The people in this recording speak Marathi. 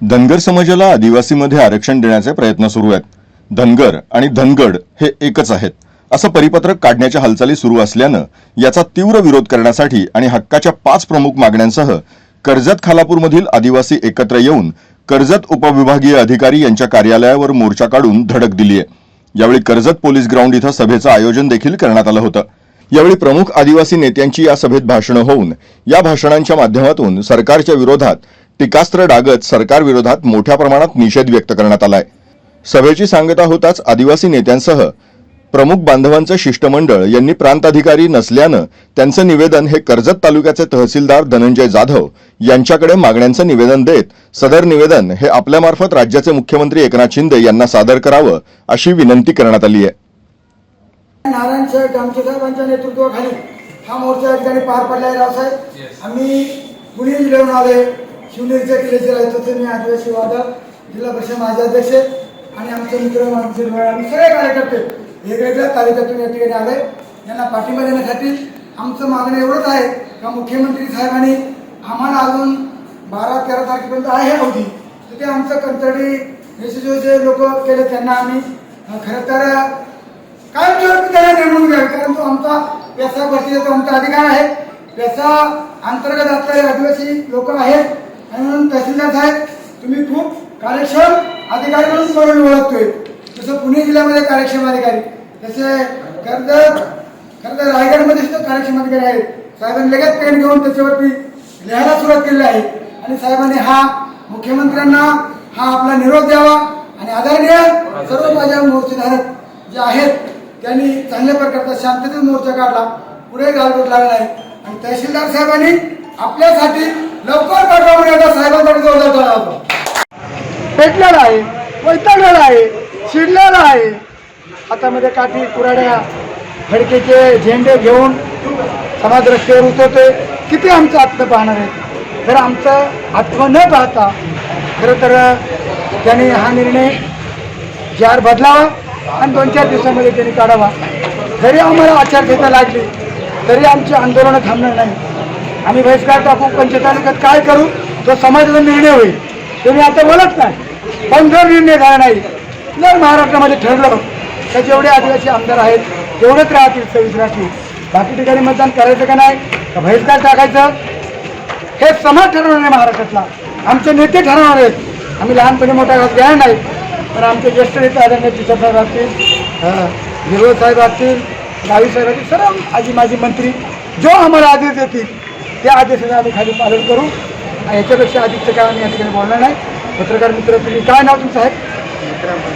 धनगर समाजाला आदिवासीमध्ये आरक्षण देण्याचे प्रयत्न सुरू आहेत. धनगर आणि धनगड हे एकच आहेत. असं परिपत्रक काढण्याच्या हालचाली सुरू असल्यानं याचा तीव्र विरोध करण्यासाठी आणि हक्काच्या पाच प्रमुख मागण्यांसह कर्जत खालापूरमधील आदिवासी एकत्र येऊन कर्जत उपविभागीय अधिकारी यांच्या कार्यालयावर मोर्चा काढून धडक दिली आहे. यावेळी कर्जत पोलीस ग्राउंड इथं सभेचं आयोजन देखील करण्यात आलं होतं. यावेळी प्रमुख आदिवासी नेत्यांची या सभेत भाषणं होऊन या भाषणांच्या माध्यमातून सरकारच्या विरोधात टीकास्त्र डागत सरकारविरोधात मोठ्या प्रमाणात निषेध व्यक्त करण्यात आलाय. सभेची सांगता होताच आदिवासी नेत्यांसह प्रमुख बांधवांचं शिष्टमंडळ यांनी प्रांताधिकारी नसल्यानं त्यांचं निवेदन हे कर्जत तालुक्याचे तहसीलदार धनंजय जाधव यांच्याकडे मागण्यांचं निवेदन देत सदर निवेदन हे आपल्यामार्फत राज्याचे मुख्यमंत्री एकनाथ शिंदे यांना सादर करावं अशी विनंती करण्यात आली आहे. नारायण शेठ आमचे साहेबांच्या नेतृत्वाखाली हा मोर्चा या ठिकाणी पार पडला आहे रावसाहेब आम्ही पुणे जिल्ह्याहून आलोय. शिवनेरीच्या किल्ल्याचे राहतो मी आदिवासी वादळ जिल्हा परिषद माझे अध्यक्ष आणि आमचे मित्र आमचे आम्ही सगळे कार्यकर्ते वेगवेगळ्या तालुक्यातून या ठिकाणी आले. यांना पाठिंबा देण्यासाठी आमचं मागणं एवढंच आहे का मुख्यमंत्री साहेबांनी आम्हाला अजून बारा तेरा तारखेपर्यंत आहे अवधी. तर ते आमचं कंतडी एस जे लोक केले त्यांना आम्ही खरं तर काय त्यांना त्याला नेमून घ्या कारण तो आमचा पेसा बसलेला आमचा अधिकार आहे. त्याचा अंतर्गत असलेले आदिवासी लोक आहेत. आणि म्हणून तहसीलदार साहेब तुम्ही खूप कार्यक्षम अधिकारी म्हणून तुम्हाला ओळखतोय. जसं पुणे जिल्ह्यामध्ये कार्यक्षम अधिकारी तसे कर्जत खरं तर रायगडमध्ये सुद्धा कार्यक्षम अधिकारी आहेत. साहेबांनी लगेच पेन घेऊन त्याच्यावरती लिहायला सुरुवात केली आहे. आणि साहेबांनी हा मुख्यमंत्र्यांना हा आपला निरोप द्यावा आणि आदरणीय सर्व माझ्या मोर्चेधारक जे आहेत त्यांनी चांगल्या प्रकारचा शांततेत मोर्चा काढला. पुढे गालबोट लागला आहे आणि तहसीलदार साहेबांनी आपल्यासाठी लवकर पाठवून एकदा साहेबांकडे जोरदार करा होता पेटलेला आहे वैतागलेला आहे शिरलेला आहे. हातामध्ये काठी कुराड्या फडकेचे झेंडे घेऊन समाज रस्त्यावर उतरतोय. किती आमचं आत्म पाहणार आहे? तर आमचं आत्म न पाहता खरं तर त्यांनी हा निर्णय जार बदलावा आणि दोन चार दिवसामध्ये त्यांनी काढावा. जरी आम्हाला आचारसंहिता लागली तरी आमची आंदोलनं थांबणार नाही. आम्ही बहिष्कार टाकू पंचतालुक्यात काय करू तो समाजाचा निर्णय होईल तुम्ही आता बोलत नाही. पण जर निर्णय झाला नाही जर महाराष्ट्रामध्ये ठरलं तर जेवढे आदिवासी आमदार आहेत तेवढेच राहतील सव्वीस राहतील. बाकी ठिकाणी मतदान करायचं का नाही का बहिष्कार टाकायचं हे समाज ठरवणार आहे महाराष्ट्रातला. आमचे नेते ठरवणार आहेत. आम्ही लहानपणी मोठा घास घ्या नाही पण आमचे ज्येष्ठ नेते आदरणीय किशोर साहेब असतील गिरवळ साहेब असतील गावी साहेब असतील सर्व आजी माजी मंत्री जो आम्हाला आदेश देतील त्या आदेशाचं आम्ही खाली पालन करू. आणि याच्यापेक्षा अधिकचं काय आम्ही या ठिकाणी बोलणार नाही. पत्रकार मित्र तुम्ही काय नाव तुमचं आहे?